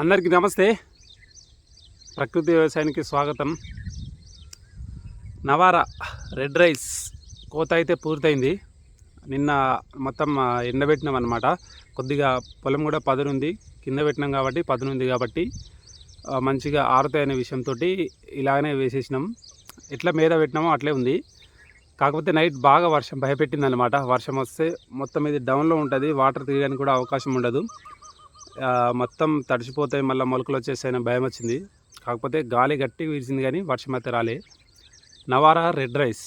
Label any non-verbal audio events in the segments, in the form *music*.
అందరికీ నమస్తే. ప్రకృతి వ్యవసాయానికి స్వాగతం. నవారా రెడ్ రైస్ కోత అయితే పూర్తయింది. నిన్న మొత్తం ఎండబెట్టినాం అనమాట కొద్దిగా పొలం కూడా పదునుంది. కింద పెట్టినాం కాబట్టి పదునుంది కాబట్టి మంచిగా ఆరుతాయి అనే విషయంతో ఇలాగనే వేసేసినాం. ఎట్లా మీద పెట్టినామో అట్లే ఉంది. కాకపోతే నైట్ బాగా వర్షం భయపెట్టింది అనమాట వర్షం వస్తే మొత్తం ఇది డౌన్లో ఉంటుంది. వాటర్ తీయడానికి కూడా అవకాశం ఉండదు. మొత్తం తడిచిపోతాయి మళ్ళీ మొలకలు వచ్చేసాయని భయం వచ్చింది. కాకపోతే గాలి గట్టి వీసింది కానీ వర్షం అయితే రాలే. నవారా రెడ్ రైస్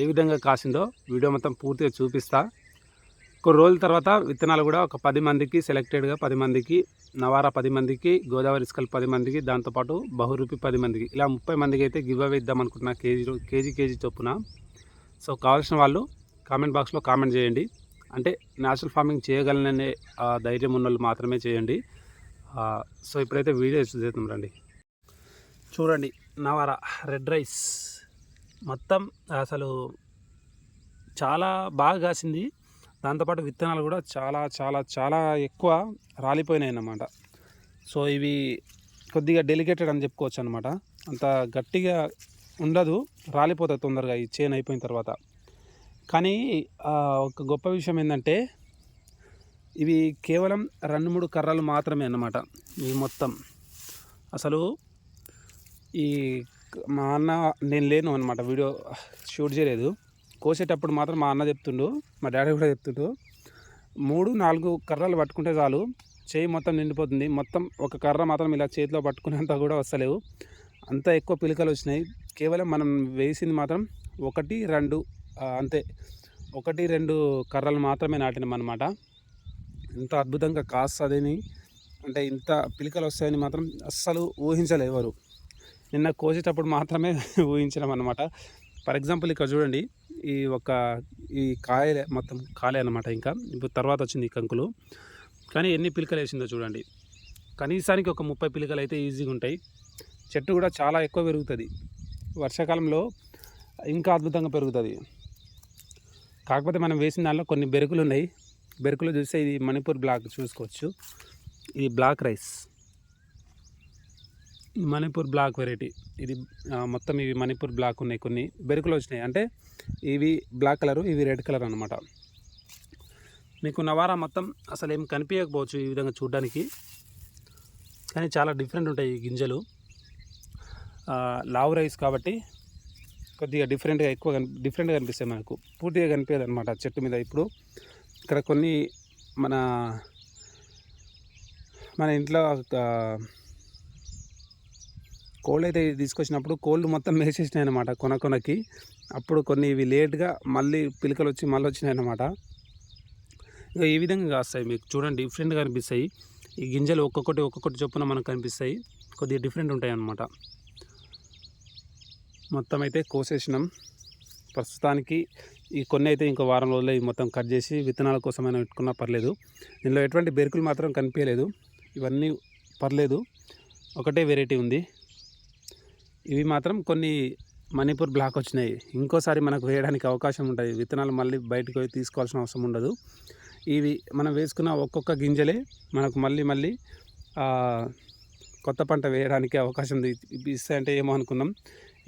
ఏ విధంగా కాసిందో వీడియో మొత్తం పూర్తిగా చూపిస్తా. కొన్ని రోజుల తర్వాత విత్తనాలు కూడా ఒక పది మందికి సెలెక్టెడ్గా పది మందికి నవారా పది మందికి గోదావరి ఇసుకలు పది మందికి దాంతోపాటు బహురూపి పది మందికి. ఇలా ముప్పై మందికి అయితే గివ్ అవే ఇద్దాం అనుకుంటున్నా కేజీ కేజీ కేజీ చొప్పున. సో కావాల్సిన వాళ్ళు కామెంట్ బాక్స్లో కామెంట్ చేయండి. అంటే న్యాచురల్ ఫార్మింగ్ చేయగలననే ఆ, ధైర్యం ఉన్న వాళ్ళు మాత్రమే చేయండి. సో ఇప్పుడైతే వీడియో చేద్దాం రండి. చూడండి నవారా రెడ్ రైస్. మొత్తం అసలు చాలా బాగా కాసింది. దాంతోపాటు విత్తనాలు కూడా చాలా చాలా చాలా ఎక్కువ రాలిపోయినాయి అన్నమాట. సో ఇవి కొద్దిగా డెలికేటెడ్ అని చెప్పుకోవచ్చు అనమాట అంత గట్టిగా ఉండదు రాలిపోతుంది తొందరగా. ఈ చేన్ అయిపోయిన తర్వాత. కానీ ఒక గొప్ప విషయం ఏంటంటే ఇవి కేవలం రెండు మూడు కర్రలు మాత్రమే అన్నమాట ఇవి మొత్తం. అసలు ఈ మా అన్న నేను లేను అనమాట వీడియో షూట్ చేయలేదు. కోసేటప్పుడు మాత్రం మా అన్న చెప్తుండు మా డాడీ కూడా చెప్తుండు మూడు నాలుగు కర్రలు పట్టుకుంటే చాలు చేయి మొత్తం నిండిపోతుంది. మొత్తం ఒక కర్ర మాత్రం ఇలా చేతిలో పట్టుకునేంత కూడా వస్తలేవు. అంత ఎక్కువ పిలకలు వచ్చినాయి. కేవలం మనం వేసింది మాత్రం ఒకటి రెండు అంతే. ఒకటి రెండు కర్రలు మాత్రమే నాటినాం అనమాట ఇంత అద్భుతంగా కాస్తుందని అంటే ఇంత పిలికలు వస్తాయని మాత్రం అస్సలు ఊహించలే ఎవరు. నిన్న కోసేటప్పుడు మాత్రమే *laughs* ఊహించినాం అనమాట ఫర్ ఎగ్జాంపుల్ ఇక్కడ చూడండి ఈ ఒక ఈ కాయలే మొత్తం కాలే అనమాట ఇంకా. ఇప్పుడు తర్వాత వచ్చింది ఈ కంకులు. కానీ ఎన్ని పిలికలు వేసిందో చూడండి. కనీసానికి ఒక ముప్పై పిలికలు అయితే ఈజీగా ఉంటాయి. చెట్టు కూడా చాలా ఎక్కువ పెరుగుతుంది. వర్షాకాలంలో ఇంకా అద్భుతంగా పెరుగుతుంది. కాకపోతే మనం వేసిన దానిలో కొన్ని బెరుకులు ఉన్నాయి. బెరుకులు చూస్తే ఇది మణిపూర్ బ్లాక్ చూసుకోవచ్చు. ఇది black rice. Manipur black variety. ఇది మొత్తం ఇవి మణిపూర్ బ్లాక్ ఉన్నాయి కొన్ని. బెరుకులు వచ్చినాయి. అంటే ఇవి బ్లాక్ కలరు ఇవి రెడ్ కలర్ అనమాట మీకు నవారా మొత్తం అసలు ఏం కనిపించకపోవచ్చు ఈ విధంగా చూడడానికి. కానీ చాలా డిఫరెంట్ ఉంటాయి ఈ గింజలు. లావు రైస్ కాబట్టి కొద్దిగా డిఫరెంట్గా ఎక్కువ కని డిఫరెంట్గా కనిపిస్తాయి మనకు. పూర్తిగా కనిపించదు అనమాట చెట్టు మీద ఇప్పుడు. ఇక్కడ కొన్ని మన మన ఇంట్లో ఆ, కోళ్ళు అయితే తీసుకొచ్చినప్పుడు కోళ్ళు మొత్తం మేసేసినాయి అనమాట కొన కొనకి. అప్పుడు కొన్ని ఇవి లేట్గా మళ్ళీ పిలకలు వచ్చి మళ్ళీ వచ్చినాయి అనమాట ఇక ఈ విధంగా కాస్తాయి మీకు చూడండి డిఫరెంట్గా కనిపిస్తాయి. ఈ గింజలు ఒక్కొక్కటి ఒక్కొక్కటి చొప్పున మనకు కనిపిస్తాయి. కొద్దిగా డిఫరెంట్ ఉంటాయి అన్నమాట మొత్తం అయితే కోసేసినాం. ప్రస్తుతానికి ఈ కొన్ని అయితే ఇంకో వారం రోజుల్లో ఈ మొత్తం కట్ చేసి విత్తనాల కోసమైనా పెట్టుకున్నా పర్లేదు. దీనిలో ఎటువంటి బెరుకులు మాత్రం కనిపించలేదు. ఇవన్నీ పర్లేదు. ఒకటే వెరైటీ ఉంది. ఇవి మాత్రం కొన్ని మణిపూర్ బ్లాక్ వచ్చినాయి. ఇంకోసారి మనకు వేయడానికి అవకాశం ఉంటుంది విత్తనాలు మళ్ళీ బయటకు పోయి తీసుకోవాల్సిన అవసరం ఉండదు. ఇవి మనం వేసుకున్న ఒక్కొక్క గింజలే మనకు మళ్ళీ మళ్ళీ కొత్త పంట వేయడానికి అవకాశం ఇస్తాయంటే ఏమో అనుకున్నాం.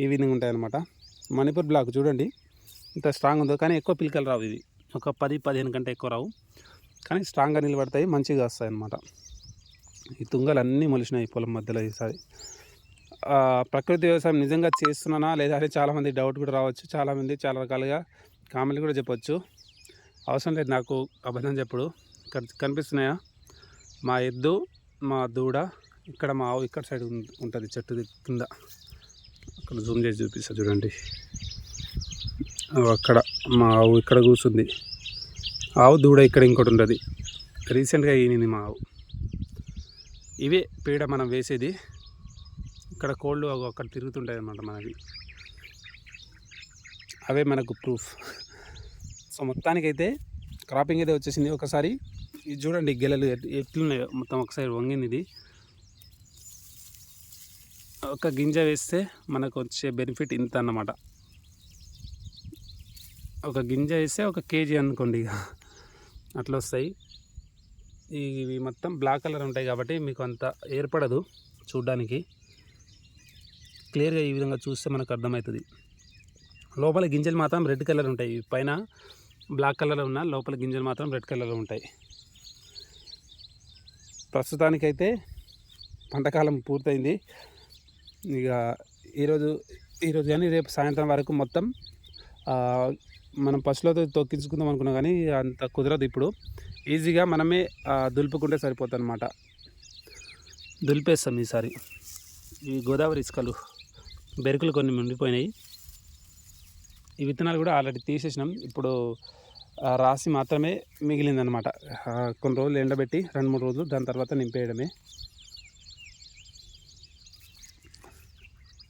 ఈ విధంగా ఉంటాయన్నమాట. మణిపూర్ బ్లాక్ చూడండి. ఇంత స్ట్రాంగ్ ఉందో కానీ ఎక్కువ పిలికలు రావు ఇవి. ఒక పది పదిహేను కంటే ఎక్కువ రావు. కానీ స్ట్రాంగ్గా నిలబడతాయి మంచిగా వస్తాయి అన్నమాట. ఈ తుంగలు అన్నీ మొలిచినాయి పొలం మధ్యలో ఈసారి. ప్రకృతి వ్యవసాయం నిజంగా చేస్తున్నానా లేదా అని చాలామంది డౌట్ కూడా రావచ్చు. చాలామంది చాలా రకాలుగా కామెంట్లు కూడా చెప్పొచ్చు. అవసరం లేదు నాకు అబద్ధం చెప్పుడు. కనిపిస్తున్నాయా? మా ఎద్దు మా దూడ ఇక్కడ మా ఆవు ఇక్కడ సైడ్ ఉంటుంది చెట్టు కింద. ఇక్కడ జూమ్ చేసి చూపిస్తా చూడండి. అక్కడ మా ఆవు ఇక్కడ కూర్చుంది. ఆవు దూడ ఇక్కడ ఇంకోటి ఉంటుంది రీసెంట్గా ఈనింది మా ఆవు. ఇవే పీడ మనం వేసేది. ఇక్కడ కోళ్ళు అవి అక్కడ తిరుగుతుంటాయి అన్నమాట మనకి అవే మనకు ప్రూఫ్ సో మొత్తానికైతే క్రాపింగ్ అయితే వచ్చేసింది. ఒకసారి ఇది చూడండి గెలలు ఎట్లున్నాయో. మొత్తం ఒకసారి వంగింది ఇది. ఒక గింజ వేస్తే మనకు వచ్చే బెనిఫిట్ ఇంత అన్నమాట. ఒక గింజ వేస్తే ఒక కేజీ అనుకోండి ఇక. అట్లా వస్తాయి. ఇవి మొత్తం బ్లాక్ కలర్ ఉంటాయి కాబట్టి మీకు అంత ఏర్పడదు చూడ్డానికి. క్లియర్గా ఈ విధంగా చూస్తే మనకు అర్థమవుతుంది. లోపల గింజలు మాత్రం రెడ్ కలర్ ఉంటాయి. పైన బ్లాక్ కలర్ ఉన్న లోపల గింజలు మాత్రం రెడ్ కలర్లో ఉంటాయి. ప్రస్తుతానికైతే పంటకాలం పూర్తయింది. ఇక ఈరోజు ఈరోజు కానీ రేపు సాయంత్రం వరకు మొత్తం మనం పసులతో తొక్కించుకుందాం అనుకున్నాం కానీ అంత కుదరదు ఇప్పుడు. ఈజీగా మనమే దులుపుకుంటే సరిపోతుంది అనమాట దులిపేస్తాం ఈసారి. ఈ గోదావరి ఇసుకలు బెరుకులు కొన్ని ఉండిపోయినాయి ఈ విత్తనాలు కూడా ఆల్రెడీ తీసేసినాం. ఇప్పుడు రాసి మాత్రమే మిగిలిందనమాట కొన్ని రోజులు ఎండబెట్టి రెండు మూడు రోజులు దాని తర్వాత నింపేయడమే.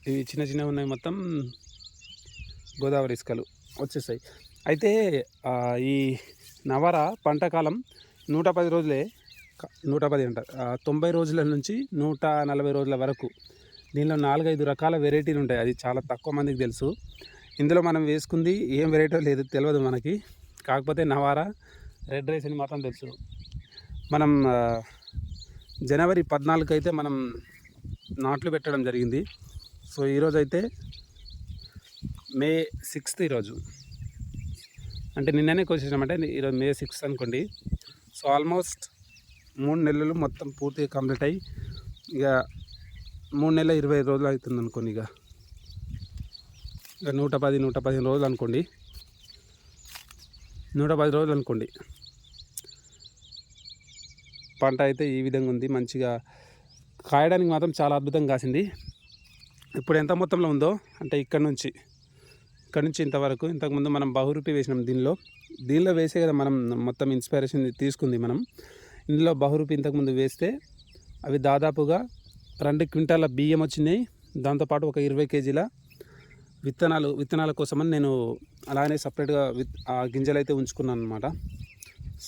ఇవి చిన్న చిన్నవి ఉన్నాయి మొత్తం గోదావరి ఇసుకలు వచ్చేసాయి. అయితే ఈ నవర పంటకాలం నూట పది రోజులే నూట పది అంట తొంభై రోజుల నుంచి నూట నలభై రోజుల వరకు. దీనిలో నాలుగైదు రకాల వెరైటీలు ఉంటాయి అది చాలా తక్కువ మందికి తెలుసు. ఇందులో మనం వేసుకుంది ఏం వెరైటీ లేదు తెలియదు మనకి. కాకపోతే నవారా రెడ్ రైస్ అని మాత్రం తెలుసు. మనం జనవరి పద్నాలుగు అయితే మనం నాట్లు పెట్టడం జరిగింది. సో ఈరోజు అయితే మే సిక్స్త్ ఈరోజు. అంటే నిన్ననే కోసేసామంటే ఈరోజు మే సిక్స్త్ అనుకోండి. సో ఆల్మోస్ట్ మూడు నెలలు మొత్తం పూర్తిగా కంప్లీట్ అయ్యి ఇక మూడు నెలల ఇరవై ఐదు రోజులు అవుతుంది అనుకోండి ఇక. ఇక నూట పది నూట పదిహేను రోజులు అనుకోండి. నూట పది రోజులు అనుకోండి. పంట అయితే ఈ విధంగా ఉంది మంచిగా కాయడానికి మాత్రం చాలా అద్భుతంగా కాసింది. ఇప్పుడు ఎంత మొత్తంలో ఉందో అంటే ఇక్కడ నుంచి ఇక్కడ నుంచి ఇంతవరకు ఇంతకుముందు మనం బహురూపి వేసినాం దీనిలో. దీనిలో వేసే కదా మనం మొత్తం ఇన్స్పిరేషన్ తీసుకుంది మనం. ఇందులో బహురూపి ఇంతకుముందు వేస్తే అవి దాదాపుగా రెండు క్వింటాల బియ్యం వచ్చినాయి. దాంతోపాటు ఒక ఇరవై కేజీల విత్తనాలు విత్తనాల కోసమని నేను అలానే సపరేట్గా విత్ ఆ గింజలు అయితే ఉంచుకున్నాను అనమాట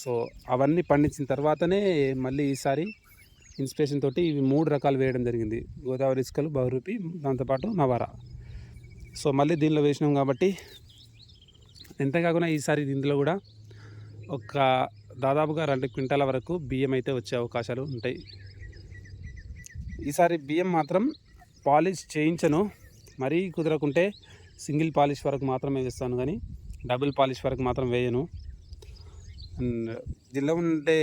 సో అవన్నీ పండించిన తర్వాతనే మళ్ళీ ఈసారి ఇన్స్పిరేషన్ తోటి ఇవి మూడు రకాలు వేయడం జరిగింది. గోదావరి ఇసుకలు బహురూపి దాంతోపాటు నవారా. సో మళ్ళీ దీనిలో వేసినాం కాబట్టి ఎంత కాకుండా ఈసారి దీంట్లో కూడా ఒక దాదాపుగా రెండు క్వింటాల వరకు బియ్యం అయితే వచ్చే అవకాశాలు ఉంటాయి. ఈసారి బియ్యం మాత్రం పాలిష్ చేయించను. మరీ కుదరకుంటే సింగిల్ పాలిష్ వరకు మాత్రమే వేస్తాను కానీ డబుల్ పాలిష్ వరకు మాత్రం వేయను. అండ్ దీనిలో ఉండే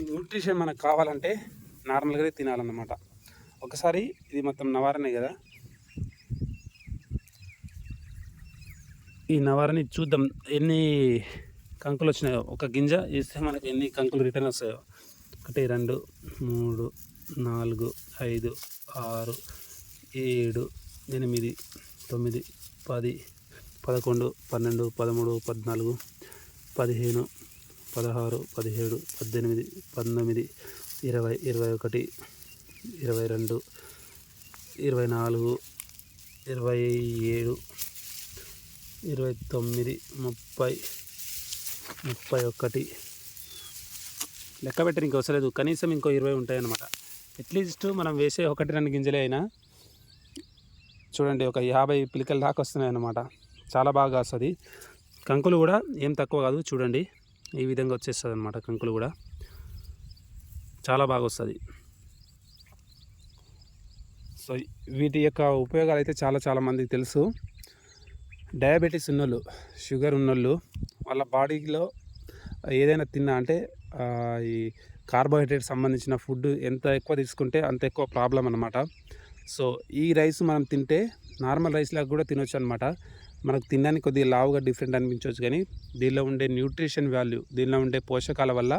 న్యూట్రిషన్ మనకు కావాలంటే నార్మల్గానే తినాలన్నమాట. ఒకసారి ఇది మొత్తం నవారనే కదా. ఈ నవారని చూద్దాం ఎన్ని కంకులు వచ్చినాయో. ఒక గింజ వేస్తే మనకి ఎన్ని కంకులు రిటర్న్ వస్తాయో. ఒకటి రెండు మూడు నాలుగు ఐదు ఆరు ఏడు ఎనిమిది తొమ్మిది పది పదకొండు పన్నెండు పదమూడు పద్నాలుగు పదిహేను పదహారు పదిహేడు పద్దెనిమిది పంతొమ్మిది ఇరవై ఇరవై ఒకటి ఇరవై రెండు ఇరవై నాలుగు ఇరవై ఏడు ఇరవై తొమ్మిది ముప్పై ముప్పై ఒకటి. లెక్క పెట్టిన ఇంక అవసరం లేదు. కనీసం ఇంకో ఇరవై ఉంటాయన్నమాట. అట్లీస్ట్ మనం వేసే ఒకటి రెండు గింజలే అయినా చూడండి ఒక యాభై పిలికల దాకా వస్తున్నాయి అన్నమాట చాలా బాగా వస్తుంది కంకులు కూడా ఏం తక్కువ కాదు చూడండి. ఈ విధంగా వచ్చేస్తుంది అనమాట కంకులు కూడా. చాలా బాగా వస్తుంది. సో వీటి యొక్క ఉపయోగాలు అయితే చాలా చాలా మందికి తెలుసు. డయాబెటీస్ ఉన్నోళ్ళు షుగర్ ఉన్నోళ్ళు వాళ్ళ బాడీలో ఏదైనా తిన్నా అంటే ఈ కార్బోహైడ్రేట్ సంబంధించిన ఫుడ్ ఎంత ఎక్కువ తీసుకుంటే అంత ఎక్కువ ప్రాబ్లం అనమాట సో ఈ రైస్ మనం తింటే నార్మల్ రైస్ లాగా కూడా తినొచ్చు అనమాట మనకు తినడానికి కొద్దిగా లావుగా డిఫరెంట్ అనిపించవచ్చు కానీ దీనిలో ఉండే న్యూట్రిషన్ వాల్యూ దీనిలో ఉండే పోషకాల వల్ల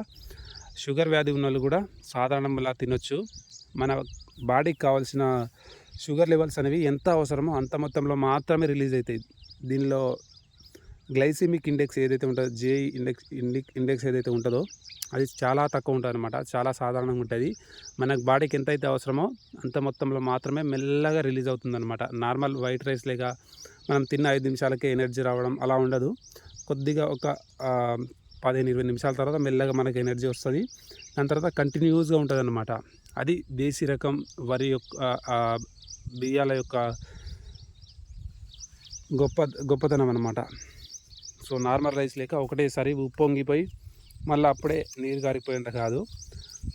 షుగర్ వ్యాధి ఉన్న వాళ్ళు కూడా సాధారణంలా తినొచ్చు. మన బాడీకి కావాల్సిన షుగర్ లెవెల్స్ అనేవి ఎంత అవసరమో అంత మొత్తంలో మాత్రమే రిలీజ్ అవుతాయి. దీనిలో గ్లైసిమిక్ ఇండెక్స్ ఏదైతే ఉంటుందో జే ఇండెక్స్ ఇండిక్ ఇండెక్స్ ఏదైతే ఉంటుందో అది చాలా తక్కువ ఉంటుంది అనమాట చాలా సాధారణంగా ఉంటుంది. మనకు బాడీకి ఎంత అయితే అవసరమో అంత మొత్తంలో మాత్రమే మెల్లగా రిలీజ్ అవుతుంది అనమాట నార్మల్ వైట్ రైస్ లేక మనం తిన్న ఐదు నిమిషాలకే ఎనర్జీ రావడం అలా ఉండదు. కొద్దిగా ఒక పదిహేను ఇరవై నిమిషాల తర్వాత మెల్లగా మనకి ఎనర్జీ వస్తుంది. దాని తర్వాత కంటిన్యూస్గా ఉంటుంది అనమాట అది దేశీ రకం వరి యొక్క బియ్యాల యొక్క గొప్ప గొప్పతనం అనమాట సో నార్మల్ రైస్ లేక ఒకటేసారి ఉప్పొంగిపోయి మళ్ళీ అప్పుడే నీరు కారిపోయేంత కాదు.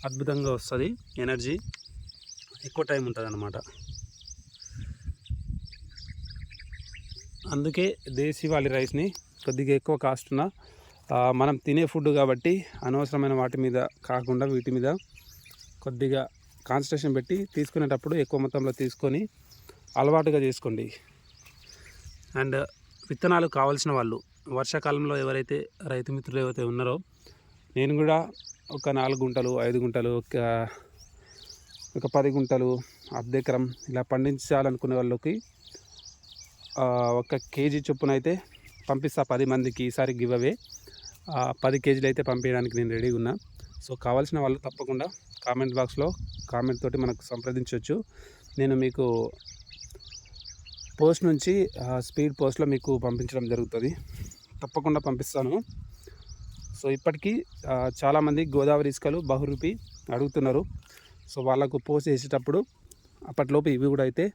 అద్భుతంగా వస్తుంది ఎనర్జీ. ఎక్కువ టైం ఉంటుంది అన్నమాట అందుకే దేశీవాళి రైస్ని కొద్దిగా ఎక్కువ కాస్ట్ ఉన్న మనం తినే ఫుడ్ కాబట్టి అనవసరమైన వాటి మీద కాకుండా వీటి మీద కొద్దిగా కాన్సన్ట్రేషన్ పెట్టి తీసుకునేటప్పుడు ఎక్కువ మొత్తంలో తీసుకొని అలవాటుగా చేసుకోండి. అండ్ విత్తనాలు కావాల్సిన వాళ్ళు వర్షాకాలంలో ఎవరైతే రైతు మిత్రులు ఎవరైతే ఉన్నారో నేను కూడా ఒక నాలుగు గుంటలు ఐదు గుంటలు ఒక ఒక పది గుంటలు అర్ధెకరం ఇలా పండించాలనుకునే వాళ్ళకి ఒక కేజీ చొప్పున అయితే పంపిస్తా. పది మందికి ఈసారి గివ్ అవే. పది కేజీలు అయితే పంపించడానికి నేను రెడీగా ఉన్నా. సో కావాల్సిన వాళ్ళు తప్పకుండా కామెంట్ బాక్స్లో కామెంట్ తోటి మనకు సంప్రదించవచ్చు నేను మీకు పోస్ట్ నుంచి స్పీడ్ పోస్ట్లో మీకు పంపించడం జరుగుతుంది. తప్పకుండా పంపిస్తాను. సో ఇప్పటికీ చాలామంది గోదావరి ఇసుకలు బహురూపి అడుగుతున్నారు. సో వాళ్ళకు పోస్ట్ చేసేటప్పుడు అప్పట్లోపు ఇవి కూడా అయితే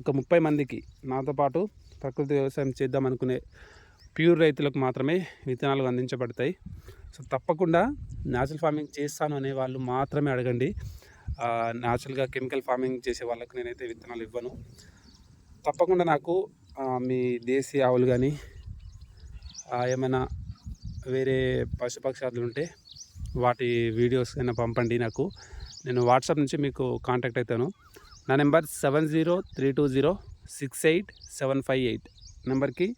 ఒక ముప్పై మందికి నాతో పాటు ప్రకృతి వ్యవసాయం చేద్దాం అనుకునే ప్యూర్ రైతులకు మాత్రమే విత్తనాలు అందించబడతాయి. సో తప్పకుండా న్యాచురల్ ఫార్మింగ్ చేస్తాను అనే వాళ్ళు మాత్రమే అడగండి. న్యాచురల్గా కెమికల్ ఫార్మింగ్ చేసే వాళ్ళకు నేనైతే విత్తనాలు ఇవ్వను. తప్పకుండా నాకు మీ దేశీ ఆవులు కానీ ఏమైనా వేరే పశుపక్షాదులు ఉంటే వాటి వీడియోస్ అయినా పంపండి నాకు. నేను వాట్సాప్ నుంచి మీకు కాంటాక్ట్ అవుతాను నా number seven zero three two zero six eight seven five eight నెంబర్కి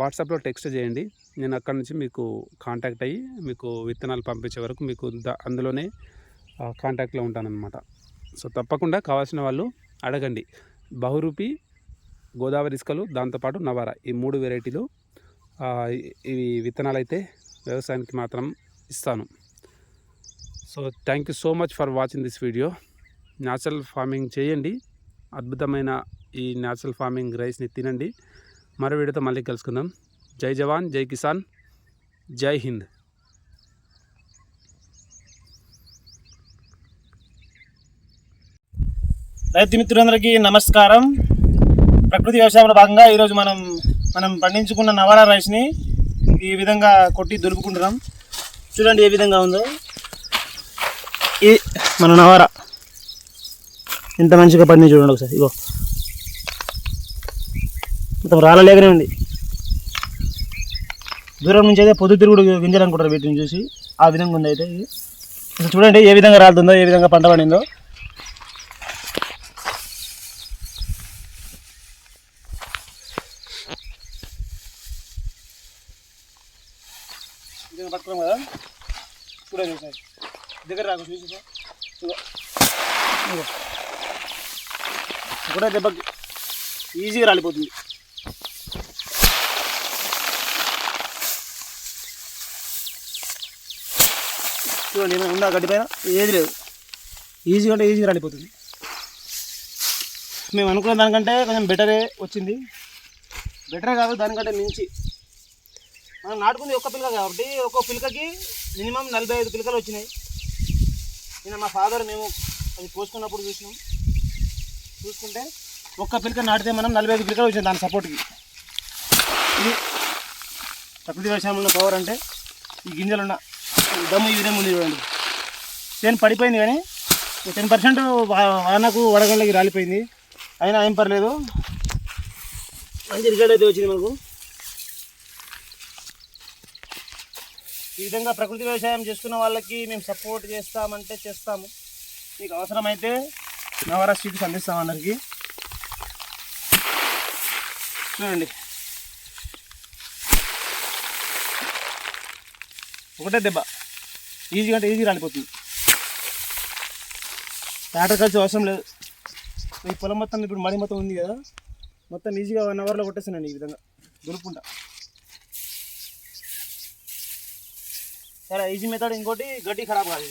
వాట్సాప్లో టెక్స్ట్ చేయండి. నేను అక్కడ నుంచి మీకు కాంటాక్ట్ అయ్యి మీకు విత్తనాలు పంపించే వరకు మీకు ద అందులోనే కాంటాక్ట్లో ఉంటానన్నమాట. సో తప్పకుండా కావాల్సిన వాళ్ళు అడగండి. బహురూపి గోదావరి ఇసుకలు దాంతోపాటు నవారా ఈ మూడు వెరైటీలు ఇవి విత్తనాలు అయితే వ్యవసాయానికి మాత్రం ఇస్తాను. So thank you so much for watching this video natural farming చేయండి. అద్భుతమైన ఈ న్యాచురల్ ఫార్మింగ్ రైస్ని తినండి. మరో వీడియోతో మళ్ళీ కలుసుకుందాం. జై జవాన్ జై కిసాన్ జై హింద్. రైతు మిత్రులందరికీ నమస్కారం. ప్రకృతి వ్యవసాయంలో భాగంగా ఈరోజు మనం మనం పండించుకున్న నవారా రైస్ని ఈ విధంగా కొట్టి దులుపుకుంటున్నాం. చూడండి ఏ విధంగా ఉందో. ఈ మన నవారా. ఎంత మంచిగా పండింది చూడండి ఒకసారి ఇగో. మొత్తం రాలలేకనే ఉంది. దూరం నుంచి అయితే పొద్దుతిరుగుడు గింజలు అనుకుంటారు వీటిని చూసి. ఆ విధంగా ఉంది అయితే ఇది. చూడండి ఏ విధంగా రాలుతుందో ఏ విధంగా పంట పండిందో ఇదిగో పట్టుకున్నాం కదా ఇప్పుడే ఒకసారి దగ్గర రాకు చూసా సార్. దెబ్బ ఒకటే దెబ్బకి ఈజీగా రాలిపోతుంది. చూడండి ఏమైనా ఉందా గడ్డి పైన? ఏది లేదు. ఈజీగా అంటే ఈజీగా రాలిపోతుంది. మేము అనుకున్న దానికంటే కొంచెం బెటరే వచ్చింది. బెటరే కాదు దానికంటే మించి. మనం నాటుకుంది ఒక్క పిల్లక కాబట్టి ఒక్కొక్క పిల్లకకి మినిమం నలభై ఐదు పిలకలు వచ్చినాయి. నిన్న మా ఫాదర్ మేము అది పోసుకున్నప్పుడు చూసినాం. చూసుకుంటే ఒక్క పిలక నాటితే మనం నలభై ఐదు పిలకలు వచ్చినాయి దాని సపోర్ట్కి ఇది ప్రకృతి వ్యవసాయంలో ఉన్న పవర్ అంటే ఈ గింజలున్న దమ్ము ఈ విధంగా ఉంది చూడండి. చేను పడిపోయింది కానీ టెన్ పర్సెంట్ వానకు వడగళ్ళకి రాలిపోయింది. అయినా ఏం పర్లేదు. మంచి రిజల్ట్ అయితే వచ్చింది మనకు. ఈ విధంగా ప్రకృతి వ్యవసాయం చేసుకున్న వాళ్ళకి మేము సపోర్ట్ చేస్తామంటే చేస్తాము. మీకు అవసరమైతే నవరా సీట్స్ అందిస్తాం అందరికీ. చూడండి. ఒకటే దెబ్బ. ఈజీగా అంటే ఈజీ రాలిపోతుంది ట్రాక్టర్ ఖర్చు అవసరం లేదు. ఈ పొలం మొత్తం ఇప్పుడు మడి మొత్తం ఉంది కదా. మొత్తం ఈజీగా వన్ అవర్లో కొట్టేస్తానండి ఈ విధంగా. దొరుకుంటా చాలా ఈజీ మెథడ్ ఇంకోటి గడ్డి ఖరాబ్ కాదు.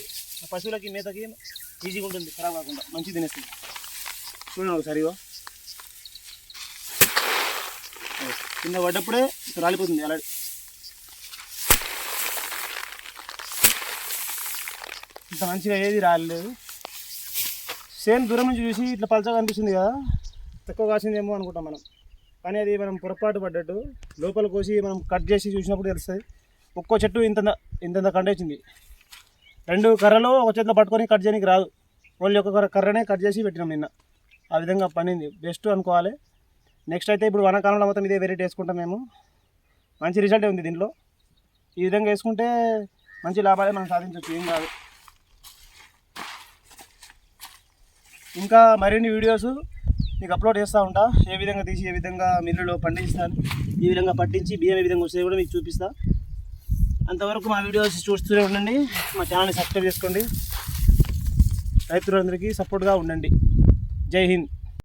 పశువులకి మేతకి ఈజీగా ఉంటుంది. ఖరాబ్ కాకుండా మంచి తినేస్తుంది. చూడండి ఒకసారి కింద పడ్డప్పుడే రాలిపోతుంది అలా ఇంత మంచిగా ఏది రాలేదు. సేమ్ దూరం నుంచి చూసి ఇట్లా పలచగా అనిపిస్తుంది కదా. తక్కువ కాసిందేమో అనుకుంటాం మనం. కానీ అది మనం పొరపాటు పడ్డట్టు లోపల కోసి మనం కట్ చేసి చూసినప్పుడు తెలుస్తుంది. ఒక్కో చెట్టు ఇంత ఇంతంత కంటే వచ్చింది రెండు కర్రలు ఒక చేతిలో పట్టుకొని కట్ చేయడానికి రాదు. ఓన్లీ ఒక కర్రనే కట్ చేసి పెట్టినాం నిన్న. ఆ విధంగా పనింది. బెస్ట్ అనుకోవాలి. నెక్స్ట్ అయితే ఇప్పుడు వానాకాలంలో మొత్తం ఇదే వెరైటీ వేసుకుంటాం మేము. మంచి రిజల్టే ఉంది దీంట్లో. ఈ విధంగా వేసుకుంటే మంచి లాభాలే మనం సాధించవచ్చు ఏం కాదు. ఇంకా మరిన్ని వీడియోస్ మీకు అప్లోడ్ చేస్తూ ఉంటా. ఏ విధంగా తీసి ఏ విధంగా మిల్లులో పండిస్తాను ఈ విధంగా పట్టించి బియ్యం ఏ విధంగా వస్తే కూడా మీకు చూపిస్తా. అంతవరకు మా వీడియోస్ చూస్తూనే ఉండండి. మా ఛానల్ని సబ్స్క్రైబ్ చేసుకోండి. రైతులందరికీ సపోర్ట్గా ఉండండి. జై హింద్.